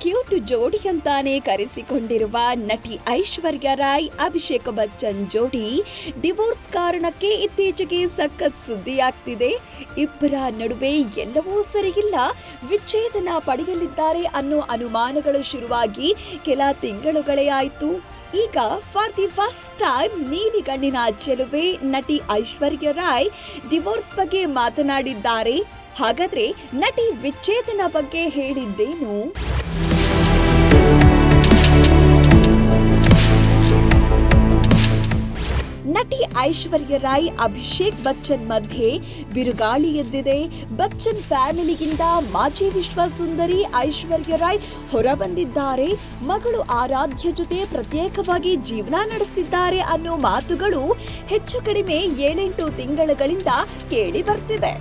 Cute ಜೋಡಿ ಅಂತಾನೆ ಕರೆಸಿಕೊಂಡಿರುವ ನಟಿ ಐಶ್ವರ್ಯ ರಾಯ್, ಅಭಿಷೇಕ್ ಬಚ್ಚನ್ ಜೋಡಿ ಡಿವೋರ್ಸ್ ಕಾರಣಕ್ಕೆ ಇತ್ತೀಚೆಗೆ ಸಖತ್ ಸುದ್ದಿಯಾಗ್ತಿದೆ. ಇಬ್ಬರ ನಡುವೆ ಎಲ್ಲವೂ ಸರಿಯಿಲ್ಲ. ವಿಚ್ಛೇದನ ಪಡೆಯಲಿದ್ದಾರೆ ಅನ್ನೋ ಅನುಮಾನಗಳು ಶುರುವಾಗಿ ಕೆಲ ತಿಂಗಳುಗಳೇ ಆಯ್ತು. ಈಗ ಫಾರ್ ದಿ ಫಸ್ಟ್ ಟೈಮ್ ನೀಲಿಗಣ್ಣಿನ ಚೆಲುವೆ ನಟಿ ಐಶ್ವರ್ಯ ರಾಯ್ ಡಿವೋರ್ಸ್ ಬಗ್ಗೆ ಮಾತನಾಡಿದ್ದಾರೆ. ಹಾಗಾದ್ರೆ ನಟಿ ವಿಚ್ಛೇದನ ಬಗ್ಗೆ ಹೇಳಿದ್ದೇನು? ನಟಿ ಐಶ್ವರ್ಯ ರಾಯ್, ಅಭಿಷೇಕ್ ಬಚ್ಚನ್ ಮಧ್ಯೆ ಬಿರುಗಾಳಿ ಎದ್ದಿದೆ. ಬಚ್ಚನ್ ಫ್ಯಾಮಿಲಿಗಿಂತ ಮಾಜಿ ವಿಶ್ವ ಸುಂದರಿ ಐಶ್ವರ್ಯ ರಾಯ್ ಹೊರಬಂದಿದ್ದಾರೆ. ಮಗಳು ಆರಾಧ್ಯ ಜೊತೆ ಪ್ರತ್ಯೇಕವಾಗಿ ಜೀವನ ನಡೆಸ್ತಿದ್ದಾರೆ ಅನ್ನೋ ಮಾತುಗಳು ಹೆಚ್ಚು ಕಡಿಮೆ ಏಳೆಂಟು ತಿಂಗಳುಗಳಿಂದ ಕೇಳಿ ಬರ್ತಿದೆ.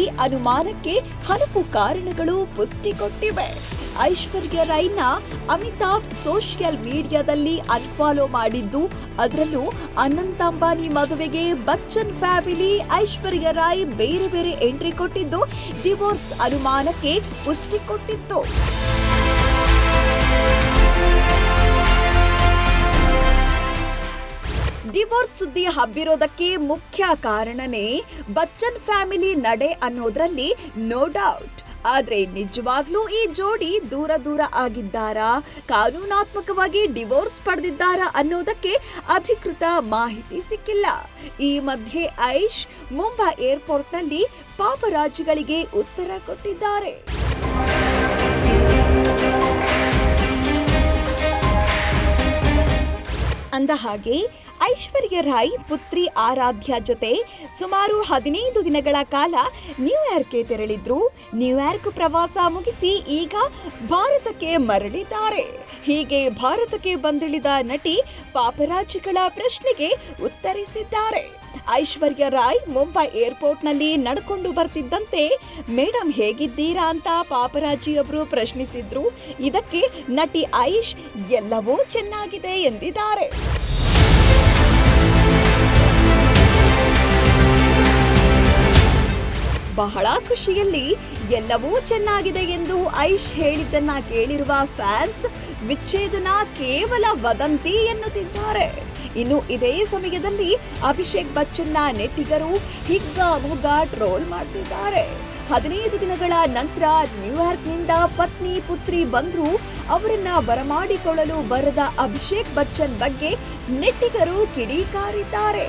ಈ ಅನುಮಾನಕ್ಕೆ ಹಲವು ಕಾರಣಗಳು ಪುಷ್ಟಿ ಕೊಟ್ಟಿವೆ. ಐಶ್ವರ್ಯ ರೈನ ಅಮಿತಾಬ್ ಸೋಷಿಯಲ್ ಮೀಡಿಯಾದಲ್ಲಿ ಅನ್ಫಾಲೋ ಮಾಡಿದ್ದು, ಅದರಲ್ಲೂ ಅನಂತ ಅಂಬಾನಿ ಮದುವೆಗೆ ಬಚ್ಚನ್ ಫ್ಯಾಮಿಲಿ ಐಶ್ವರ್ಯ ರಾಯ್ ಬೇರೆ ಬೇರೆ ಎಂಟ್ರಿ ಕೊಟ್ಟಿದ್ದು ಡಿವೋರ್ಸ್ ಅನುಮಾನಕ್ಕೆ ಪುಷ್ಟಿ ಕೊಟ್ಟಿತ್ತು. ಡಿವೋರ್ಸ್ ಸುದ್ದಿ ಹಬ್ಬಿರೋದಕ್ಕೆ ಮುಖ್ಯ ಕಾರಣನೇ ಬಚ್ಚನ್ ಫ್ಯಾಮಿಲಿ ನಡೆ ಅನ್ನೋದ್ರಲ್ಲಿ ನೋ ಡೌಟ್ ಆದ್ರೆ ನಿಜವಾಗ್ಲೂ ಈ ಜೋಡಿ ದೂರ ದೂರ ಆಗಿದ್ದಾರಾ? ಕಾನೂನಾತ್ಮಕವಾಗಿ ಡಿವೋರ್ಸ್ ಪಡೆದಿದ್ದಾರಾ ಅನ್ನೋದಕ್ಕೆ ಅಧಿಕೃತ ಮಾಹಿತಿ ಸಿಕ್ಕಿಲ್ಲ. ಈ ಮಧ್ಯೆ ಐಶ್ ಮುಂಬೈ ಏರ್ಪೋರ್ಟ್ನಲ್ಲಿ ಪಾಪರಾಜಿಗಳಿಗೆ ಉತ್ತರ ಕೊಟ್ಟಿದ್ದಾರೆ. ಅಂದ ಹಾಗೆ ಐಶ್ವರ್ಯ ರಾಯ್ ಪುತ್ರಿ ಆರಾಧ್ಯ ಜೊತೆ ಸುಮಾರು ಹದಿನೈದು ದಿನಗಳ ಕಾಲ ನ್ಯೂಯಾರ್ಕ್ಗೆ ತೆರಳಿದ್ರು. ನ್ಯೂಯಾರ್ಕ್ ಪ್ರವಾಸ ಮುಗಿಸಿ ಈಗ ಭಾರತಕ್ಕೆ ಮರಳಿದ್ದಾರೆ. ಹೀಗೆ ಭಾರತಕ್ಕೆ ಬಂದಿಳಿದ ನಟಿ ಪಾಪರಾಜಿಗಳ ಪ್ರಶ್ನೆಗೆ ಉತ್ತರಿಸಿದ್ದಾರೆ. ಐಶ್ವರ್ಯ ರಾಯ್ ಮುಂಬೈ ಏರ್ಪೋರ್ಟ್ನಲ್ಲಿ ನಡ್ಕೊಂಡು ಬರ್ತಿದ್ದಂತೆ ಮೇಡಮ್ ಹೇಗಿದ್ದೀರಾ ಅಂತ ಪಾಪರಾಜಿಯವರು ಪ್ರಶ್ನಿಸಿದ್ರು. ಇದಕ್ಕೆ ನಟಿ ಐಶ್ ಎಲ್ಲವೂ ಚೆನ್ನಾಗಿದೆ ಎಂದಿದ್ದಾರೆ. ಬಹಳ ಖುಷಿಯಲ್ಲಿ ಎಲ್ಲವೂ ಚೆನ್ನಾಗಿದೆ ಎಂದು ಐಶ್ ಹೇಳಿದ್ದನ್ನ ಕೇಳಿರುವ ಫ್ಯಾನ್ಸ್, ವಿಚ್ಛೇದನ ಕೇವಲ ವದಂತಿ ಎನ್ನುತ್ತಿದ್ದಾರೆ. ಇನ್ನು ಇದೇ ಸಮಯದಲ್ಲಿ ಅಭಿಷೇಕ್ ಬಚ್ಚನ್ನ ನೆಟ್ಟಿಗರು ಹಿಗ್ಗಾಮುಗ್ಗ ಟ್ರೋಲ್ ಮಾಡ್ತಿದ್ದಾರೆ. ಹದಿನೈದು ದಿನಗಳ ನಂತರ ನ್ಯೂಯಾರ್ಕ್ನಿಂದ ಪತ್ನಿ, ಪುತ್ರಿ ಬಂದ್ರು. ಅವರನ್ನ ಬರಮಾಡಿಕೊಳ್ಳಲು ಬರದ ಅಭಿಷೇಕ್ ಬಚ್ಚನ್ ಬಗ್ಗೆ ನೆಟ್ಟಿಗರು ಕಿಡಿಕಾರಿದ್ದಾರೆ.